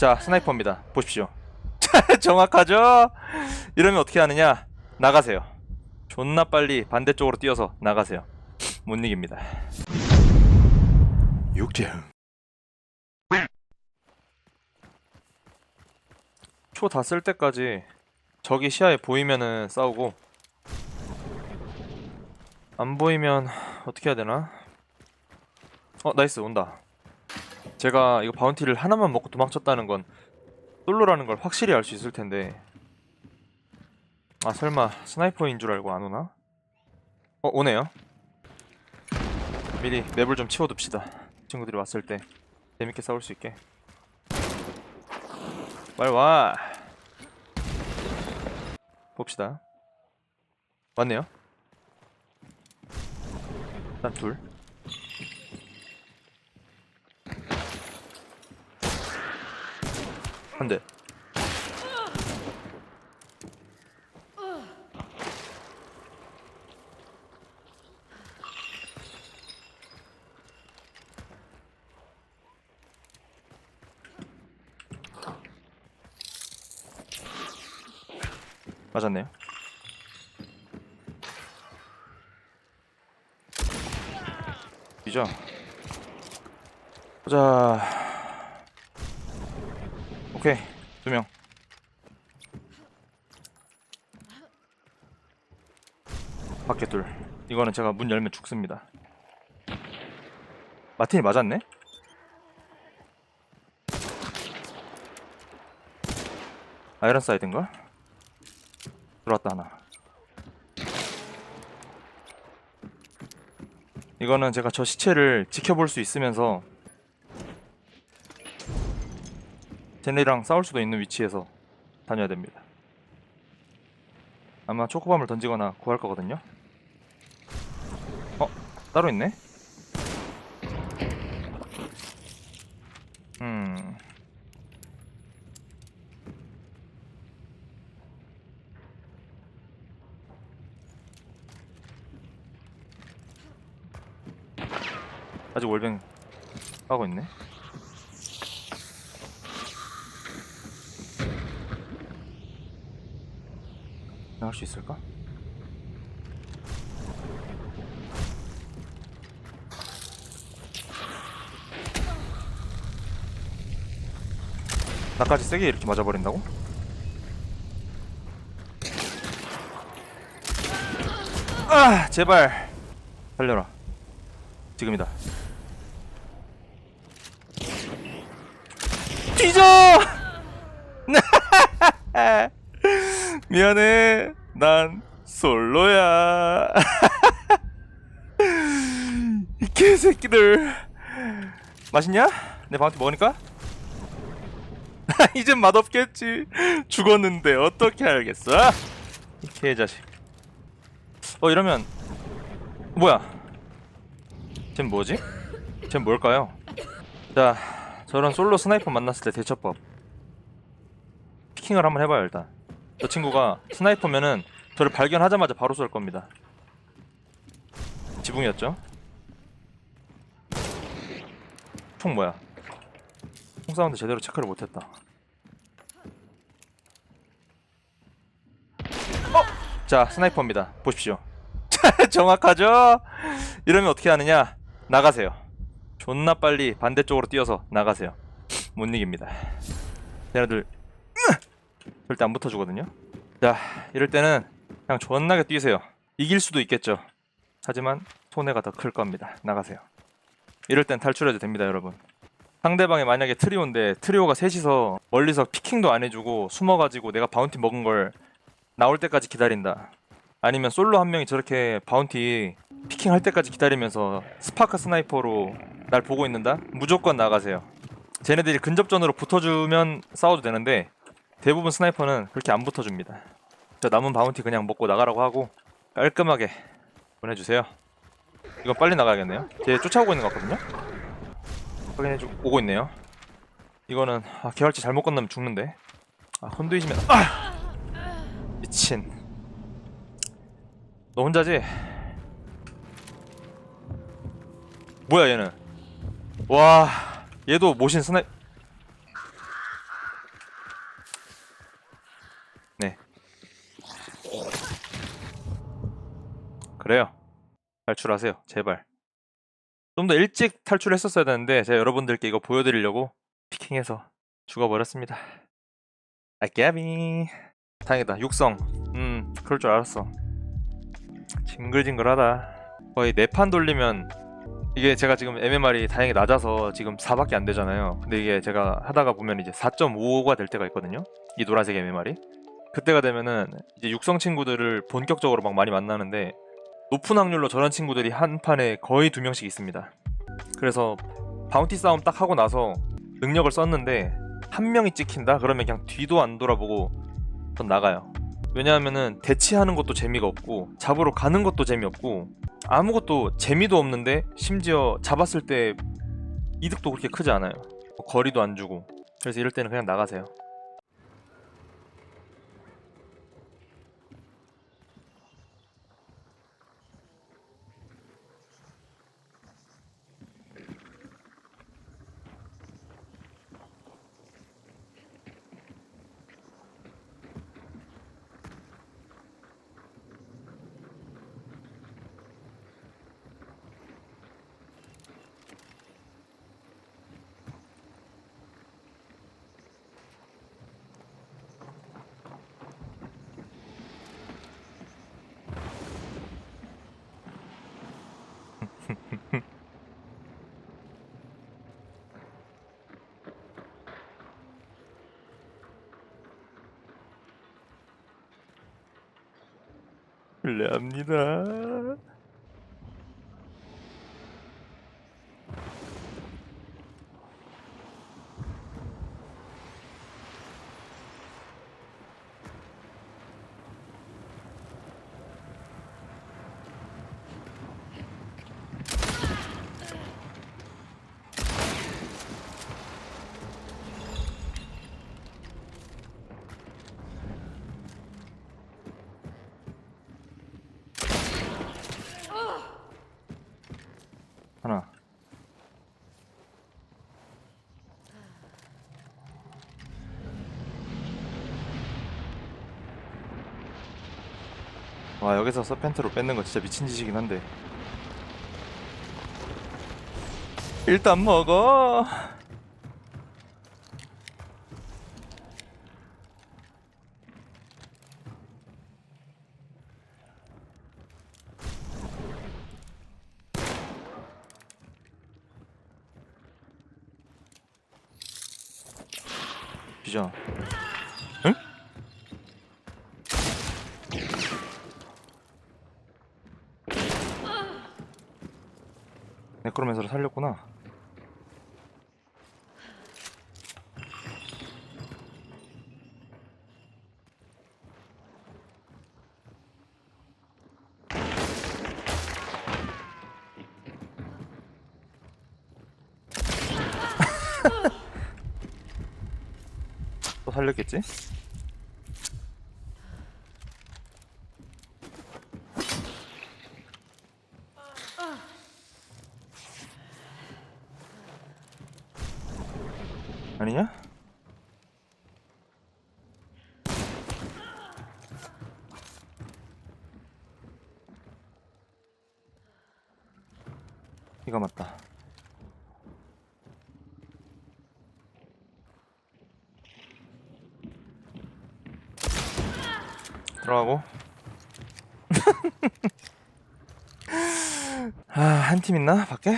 자 스나이퍼입니다. 보십시오. 정확하죠? 이러면 어떻게 하느냐? 나가세요. 존나 빨리 반대쪽으로 뛰어서 나가세요. 못 이깁니다. 육장 초다 쓸 때까지 적이 시야에 보이면은 싸우고 안 보이면 어떻게 해야 되나? 어 나이스 온다 제가 이거 바운티를 하나만 먹고 도망쳤다는 건 솔로라는 걸 확실히 알 수 있을 텐데. 아 설마 스나이퍼인 줄 알고 안 오나? 어 오네요. 미리 맵을 좀 치워둡시다. 친구들이 왔을 때 재밌게 싸울 수 있게. 빨리 와! 봅시다. 왔네요. 일단 둘 한 대. 맞았네요. 이죠. 보자. 오케이 두 명. 밖에 둘. 이거는 제가 문 열면 죽습니다. 마틴이 맞았네? 아이런 사이드인가? 들어왔다 하나. 이거는 제가 저 시체를 지켜볼 수 있으면서 쟤네랑 싸울 수도 있는 위치에서 다녀야 됩니다. 아마 초코밤을 던지거나 구할 거거든요. 어? 따로 있네? 음... 아직 월뱅 하고 있네. 나갈 수 있을까? 나까지 세게 이렇게 맞아버린다고? 아 제발 살려라 지금이다 뒤져 미안해. 난 솔로야. 이 개새끼들. 맛있냐? 내 바운티 먹으니까? 이젠 맛없겠지. 죽었는데 어떻게 알겠어? 이 개자식. 어 이러면 뭐야? 쟨 뭐지? 쟨 뭘까요? 자, 저런 솔로 스나이퍼 만났을 때 대처법. 피킹을 한번 해봐요 일단. 저 친구가 스나이퍼면은 저를 발견하자마자 바로 쏠 겁니다. 지붕이었죠? 총 뭐야? 총 사운드 제대로 체크를 못했다. 어? 자, 스나이퍼입니다. 보십시오. 정확하죠? 이러면 어떻게 하느냐? 나가세요. 존나 빨리 반대쪽으로 뛰어서 나가세요. 못 이깁니다. 얘네들 절대 안 붙어주거든요. 자, 이럴 때는 그냥 존나게 뛰세요. 이길 수도 있겠죠. 하지만 손해가 더 클 겁니다. 나가세요. 이럴 땐 탈출해도 됩니다, 여러분. 상대방이 만약에 트리오인데 트리오가 셋이서 멀리서 피킹도 안 해주고 숨어가지고 내가 바운티 먹은 걸 나올 때까지 기다린다. 아니면 솔로 한 명이 저렇게 바운티 피킹 할 때까지 기다리면서 스파크 스나이퍼로 날 보고 있는다? 무조건 나가세요. 쟤네들이 근접전으로 붙어주면 싸워도 되는데 대부분 스나이퍼는 그렇게 안 붙어줍니다. 저 남은 바운티 그냥 먹고 나가라고 하고 깔끔하게 보내주세요. 이건 빨리 나가야겠네요. 쟤 쫓아오고 있는 것 같거든요. 확인해주 오고 있네요. 이거는 아, 개활치 잘못 건너면 죽는데. 아 혼두이시면 아 미친. 너 혼자지? 뭐야 얘는? 와 얘도 모신 스나이 그래요. 탈출하세요. 제발. 좀 더 일찍 탈출했었어야 되는데 제가 여러분들께 이거 보여드리려고 피킹해서 죽어버렸습니다. 아 깨비. 다행이다. 육성. 음 그럴 줄 알았어. 징글징글하다. 거의 네 판 돌리면 이게 제가 지금 MMR이 다행히 낮아서 지금 4밖에 안 되잖아요. 근데 이게 제가 하다가 보면 이제 4.55가 될 때가 있거든요. 이 노란색 MMR이. 그때가 되면은 이제 육성 친구들을 본격적으로 막 많이 만나는데 높은 확률로 저런 친구들이 한 판에 거의 두 명씩 있습니다. 그래서 바운티 싸움 딱 하고 나서 능력을 썼는데 한 명이 찍힌다? 그러면 그냥 뒤도 안 돌아보고 전 나가요. 왜냐하면은 대치하는 것도 재미가 없고 잡으러 가는 것도 재미없고 아무것도 재미도 없는데 심지어 잡았을 때 이득도 그렇게 크지 않아요. 뭐 거리도 안 주고 그래서 이럴 때는 그냥 나가세요. 실례합니다. 하나. 와 여기서 서펜트로 뺏는 거 진짜 미친 짓이긴 한데. 일단 먹어. 비전 네크로맨서를 살렸구나 또 살렸겠지? 아니냐? 이거 맞다. 들어가고. 아, 한 팀 있나? 밖에?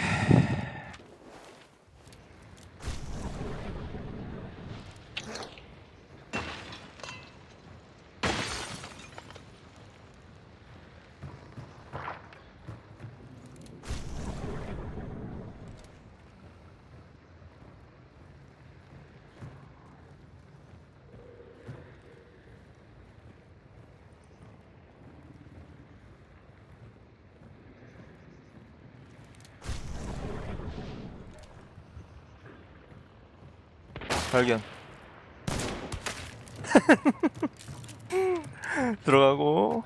발견. 들어가고.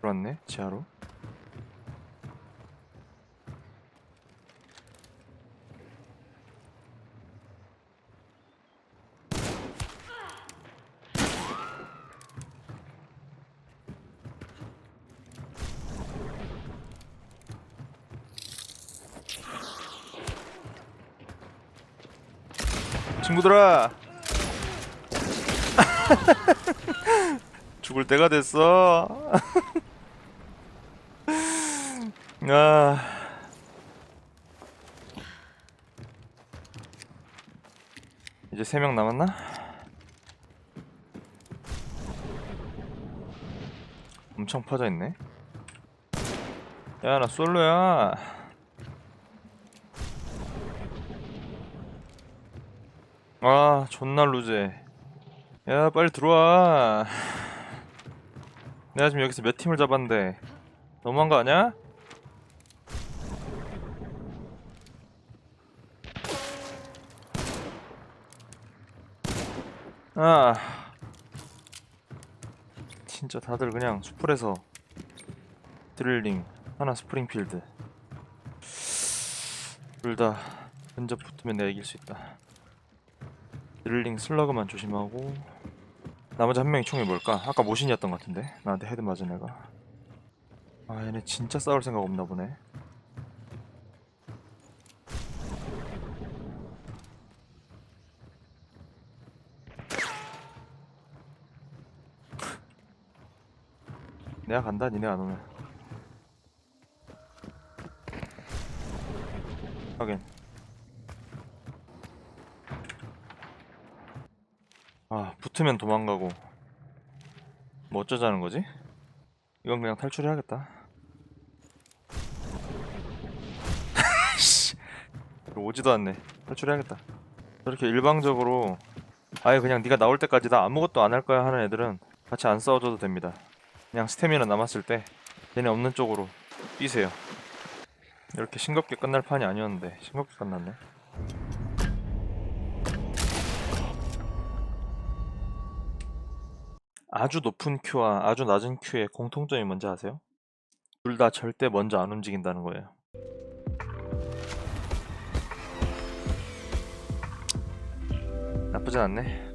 들어왔네, 지하로. 친구들아 죽을 때가 됐어 아 이제 세명 남았나? 엄청 퍼져 있네. 야, 나 솔로야. 아, 존나 루제. 야, 빨리 들어와. 내가 지금 여기서 몇 팀을 잡았는데 너무한 거 아니야? 아, 진짜 다들 그냥 수풀에서 드릴링 하나 스프링필드 둘 다 근접 붙으면 내가 이길 수 있다 드 릴링 슬러그만 조심하고 나머지 한 명이 총이 뭘까? 아까 모신이었던 것 같은데. 나한테 헤드 맞은 애가. 아 얘네 진짜 싸울 생각 없나 보네. 내가 간다 니네 안 오면. 확인 아 붙으면 도망가고. 뭐 어쩌자는 거지? 이건 그냥 탈출해야겠다. 씨, 오지도 않네. 탈출해야겠다. 저렇게 일방적으로 아예 그냥 네가 나올 때까지 나 아무것도 안 할 거야 하는 애들은 같이 안 싸워줘도 됩니다. 그냥 스태미나 남았을 때 얘네 없는 쪽으로 뛰세요. 이렇게 싱겁게 끝날 판이 아니었는데 싱겁게 끝났네 아주 높은 큐와 아주 낮은 큐의 공통점이 뭔지 아세요? 둘 다 절대 먼저 안 움직인다는 거예요 나쁘진 않네